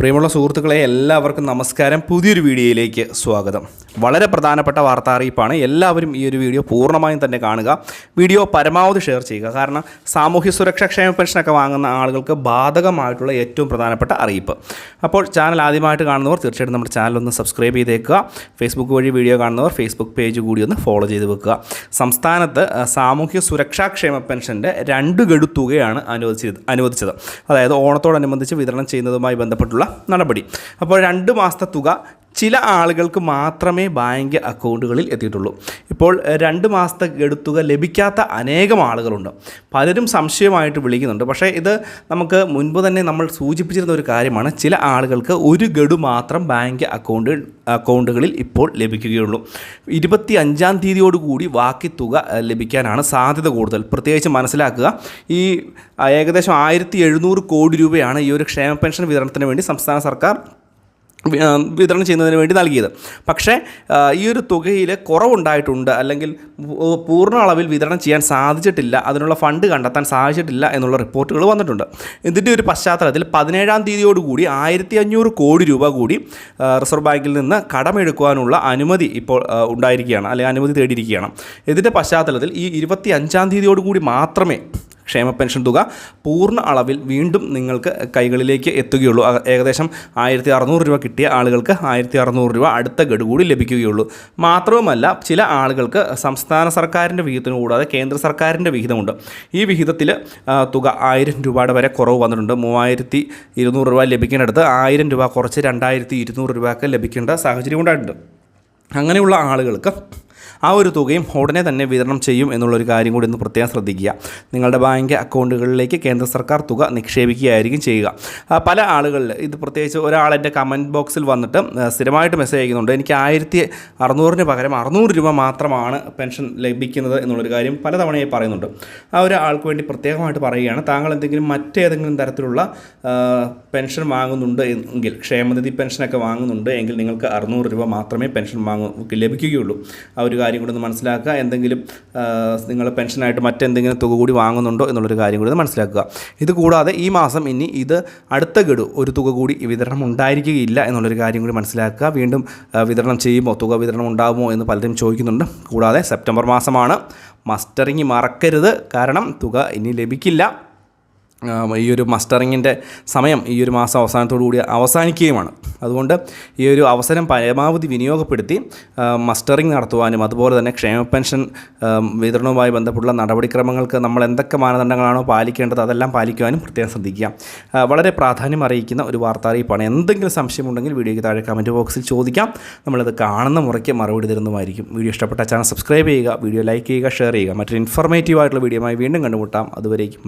പ്രിയമുള്ള സുഹൃത്തുക്കളെ എല്ലാവർക്കും നമസ്കാരം. പുതിയൊരു വീഡിയോയിലേക്ക് സ്വാഗതം. വളരെ പ്രധാനപ്പെട്ട വാർത്താ അറിയിപ്പാണ് എല്ലാവരും ഈ ഒരു വീഡിയോ പൂർണമായും തന്നെ കാണുക. വീഡിയോ പരമാവധി ഷെയർ ചെയ്യുക. കാരണം സാമൂഹ്യ സുരക്ഷാ ക്ഷേമ പെൻഷനൊക്കെ വാങ്ങുന്ന ആളുകൾക്ക് ബാധകമായിട്ടുള്ള ഏറ്റവും പ്രധാനപ്പെട്ട അറിയിപ്പ്. അപ്പോൾ ചാനൽ ആദ്യമായിട്ട് കാണുന്നവർ തീർച്ചയായിട്ടും നമ്മുടെ ചാനൽ ഒന്ന് സബ്സ്ക്രൈബ് ചെയ്തേക്കുക. ഫേസ്ബുക്ക് വഴി വീഡിയോ കാണുന്നവർ ഫേസ്ബുക്ക് പേജ് കൂടി ഒന്ന് ഫോളോ ചെയ്ത് വെക്കുക. സംസ്ഥാനത്ത് സാമൂഹ്യ സുരക്ഷാ ക്ഷേമ പെൻഷന്റെ രണ്ട് ഗഡു തുകയാണ് അനുവദിച്ചത് അനുവദിച്ചത്. അതായത് ഓണത്തോടനുബന്ധിച്ച് വിതരണം ചെയ്യുന്നതുമായി ബന്ധപ്പെട്ടുള്ള നടപടി. അപ്പോൾ രണ്ട് മാസത്തെ തുക ചില ആളുകൾക്ക് മാത്രമേ ബാങ്ക് അക്കൗണ്ടുകളിൽ എത്തിയിട്ടുള്ളൂ. ഇപ്പോൾ രണ്ട് മാസത്തെ എടുത്തുക ലഭിക്കാത്ത അനേകം ആളുകളുണ്ട്. പലരും സംശയമായിട്ട് വിളിക്കുന്നുണ്ട്. പക്ഷേ ഇത് നമുക്ക് മുൻപ് തന്നെ നമ്മൾ സൂചിപ്പിച്ചിരുന്ന ഒരു കാര്യമാണ്. ചില ആളുകൾക്ക് ഒരു ഗഡു മാത്രം ബാങ്ക് അക്കൗണ്ട് അക്കൗണ്ടുകളിൽ ഇപ്പോൾ ലഭിക്കുകയുള്ളൂ. ഇരുപത്തി അഞ്ചാം തീയതിയോടുകൂടി ബാക്കി തുക ലഭിക്കാനാണ് സാധ്യത കൂടുതൽ. പ്രത്യേകിച്ച് മനസ്സിലാക്കുക ഈ ഏകദേശം ആയിരത്തി കോടി രൂപയാണ് ഈ ഒരു ക്ഷേമ പെൻഷൻ വിതരണത്തിന് വേണ്ടി സംസ്ഥാന സർക്കാർ വിതരണം ചെയ്യുന്നതിന് വേണ്ടി നൽകിയത്. പക്ഷേ ഈ ഒരു തുകയിൽ കുറവുണ്ടായിട്ടുണ്ട്. അല്ലെങ്കിൽ പൂർണ അളവിൽ വിതരണം ചെയ്യാൻ സാധിച്ചിട്ടില്ല. അതിനുള്ള ഫണ്ട് കണ്ടെത്താൻ സാധിച്ചിട്ടില്ല എന്നുള്ള റിപ്പോർട്ടുകൾ വന്നിട്ടുണ്ട്. ഇതിന്റെ ഒരു പശ്ചാത്തലത്തിൽ പതിനേഴാം തീയതിയോടുകൂടി ആയിരത്തി അഞ്ഞൂറ് കോടി രൂപ കൂടി റിസർവ് ബാങ്കിൽ നിന്ന് കടമെടുക്കുവാനുള്ള അനുമതി ഇപ്പോൾ ഉണ്ടായിരിക്കുകയാണ്. അല്ലെങ്കിൽ അനുമതി തേടിയിരിക്കുകയാണ്. ഇതിന്റെ പശ്ചാത്തലത്തിൽ ഈ ഇരുപത്തി അഞ്ചാം തീയതിയോടുകൂടി മാത്രമേ ക്ഷേമ പെൻഷൻ തുക പൂർണ അളവിൽ വീണ്ടും നിങ്ങൾക്ക് കൈകളിലേക്ക് എത്തുകയുള്ളൂ. ഏകദേശം ആയിരത്തി അറുന്നൂറ് രൂപ കിട്ടിയ ആളുകൾക്ക് ആയിരത്തി അറുന്നൂറ് രൂപ അടുത്ത ഗഡു കൂടി ലഭിക്കുകയുള്ളൂ. മാത്രവുമല്ല ചില ആളുകൾക്ക് സംസ്ഥാന സർക്കാരിന്റെ വിഹിതത്തിന് കൂടാതെ കേന്ദ്ര സർക്കാരിന്റെ വിഹിതമുണ്ട്. ഈ വിഹിതത്തിൽ തുക ആയിരം രൂപയുടെ വരെ കുറവ് വന്നിട്ടുണ്ട്. മൂവായിരത്തി ഇരുന്നൂറ് രൂപ ലഭിക്കേണ്ടടുത്ത് ആയിരം രൂപ കുറച്ച് രണ്ടായിരത്തി ഇരുന്നൂറ് രൂപയൊക്കെ ലഭിക്കേണ്ട സാഹചര്യം ഉണ്ടായിട്ടുണ്ട്. അങ്ങനെയുള്ള ആളുകൾക്ക് ആ ഒരു തുകയും ഉടനെ തന്നെ വിതരണം ചെയ്യും എന്നുള്ളൊരു കാര്യം കൂടി ഒന്ന് പ്രത്യേകം ശ്രദ്ധിക്കുക. നിങ്ങളുടെ ബാങ്ക് അക്കൗണ്ടുകളിലേക്ക് കേന്ദ്ര സർക്കാർ തുക നിക്ഷേപിക്കുകയായിരിക്കും ചെയ്യുക. പല ആളുകളിൽ ഇത് പ്രത്യേകിച്ച് ഒരാൾ എന്റെ കമന്റ് ബോക്സിൽ വന്നിട്ട് സ്ഥിരമായിട്ട് മെസ്സേജ് അയക്കുന്നുണ്ട്. എനിക്ക് ആയിരത്തി അറുന്നൂറിന് പകരം അറുന്നൂറ് രൂപ മാത്രമാണ് പെൻഷൻ ലഭിക്കുന്നത് എന്നുള്ളൊരു കാര്യം പലതവണയായി പറയുന്നുണ്ട്. ആ ഒരാൾക്ക് വേണ്ടി പ്രത്യേകമായിട്ട് പറയുകയാണ്. താങ്കൾ എന്തെങ്കിലും മറ്റേതെങ്കിലും തരത്തിലുള്ള പെൻഷൻ വാങ്ങുന്നുണ്ട് എങ്കിൽ ക്ഷേമനിധി പെൻഷനൊക്കെ വാങ്ങുന്നുണ്ട് എങ്കിൽ നിങ്ങൾക്ക് അറുന്നൂറ് രൂപ മാത്രമേ പെൻഷൻ വാങ്ങു ലഭിക്കുകയുള്ളൂ. ഒരു കാര്യം കൂടി ഒന്ന് മനസ്സിലാക്കുക. എന്തെങ്കിലും നിങ്ങൾ പെൻഷനായിട്ട് മറ്റെന്തെങ്കിലും തുക കൂടി വാങ്ങുന്നുണ്ടോ എന്നുള്ളൊരു കാര്യം കൂടി ഒന്ന് മനസ്സിലാക്കുക. ഇത് കൂടാതെ ഈ മാസം ഇനി ഇത് അടുത്ത ഗഡു ഒരു തുക കൂടി വിതരണം ഉണ്ടായിരിക്കുകയില്ല എന്നുള്ളൊരു കാര്യം കൂടി മനസ്സിലാക്കുക. വീണ്ടും വിതരണം ചെയ്യുമോ തുക വിതരണം ഉണ്ടാകുമോ എന്ന് പലരും ചോദിക്കുന്നുണ്ട്. കൂടാതെ സെപ്റ്റംബർ മാസമാണ്. മസ്റ്ററിങ് മറക്കരുത്. കാരണം തുക ഇനി ലഭിക്കില്ല. ഈ ഒരു മസ്റ്ററിങ്ങിന്റെ സമയം ഈ ഒരു മാസം അവസാനത്തോടു കൂടി അവസാനിക്കുകയുമാണ്. അതുകൊണ്ട് ഈ ഒരു അവസരം പരമാവധി വിനിയോഗപ്പെടുത്തി മസ്റ്ററിങ് നടത്തുവാനും അതുപോലെ തന്നെ ക്ഷേമ പെൻഷൻ വിതരണവുമായി ബന്ധപ്പെട്ടുള്ള നടപടിക്രമങ്ങൾക്ക് നമ്മൾ എന്തൊക്കെ മാനദണ്ഡങ്ങളാണോ പാലിക്കേണ്ടത് അതെല്ലാം പാലിക്കുവാനും പ്രത്യേകം ശ്രദ്ധിക്കുക. വളരെ പ്രാധാന്യം അറിയിക്കുന്ന ഒരു വാർത്താറിയിപ്പാണ് എന്തെങ്കിലും സംശയമുണ്ടെങ്കിൽ വീഡിയോയ്ക്ക് താഴെ കമന്റ് ബോക്സിൽ ചോദിക്കാം. നമ്മളത് കാണുന്ന മുറയ്ക്ക് മറുപടി തരുന്നതായിരിക്കും വീഡിയോ ഇഷ്ടപ്പെട്ട ചാനൽ സബ്സ്ക്രൈബ് ചെയ്യുക വീഡിയോ ലൈക്ക് ചെയ്യുക ഷെയർ ചെയ്യുക. മറ്റൊരു ഇൻഫർമേറ്റീവ് ആയിട്ടുള്ള വീഡിയോയുമായി വീണ്ടും കണ്ടുമുട്ടാം. അതുവരേക്കും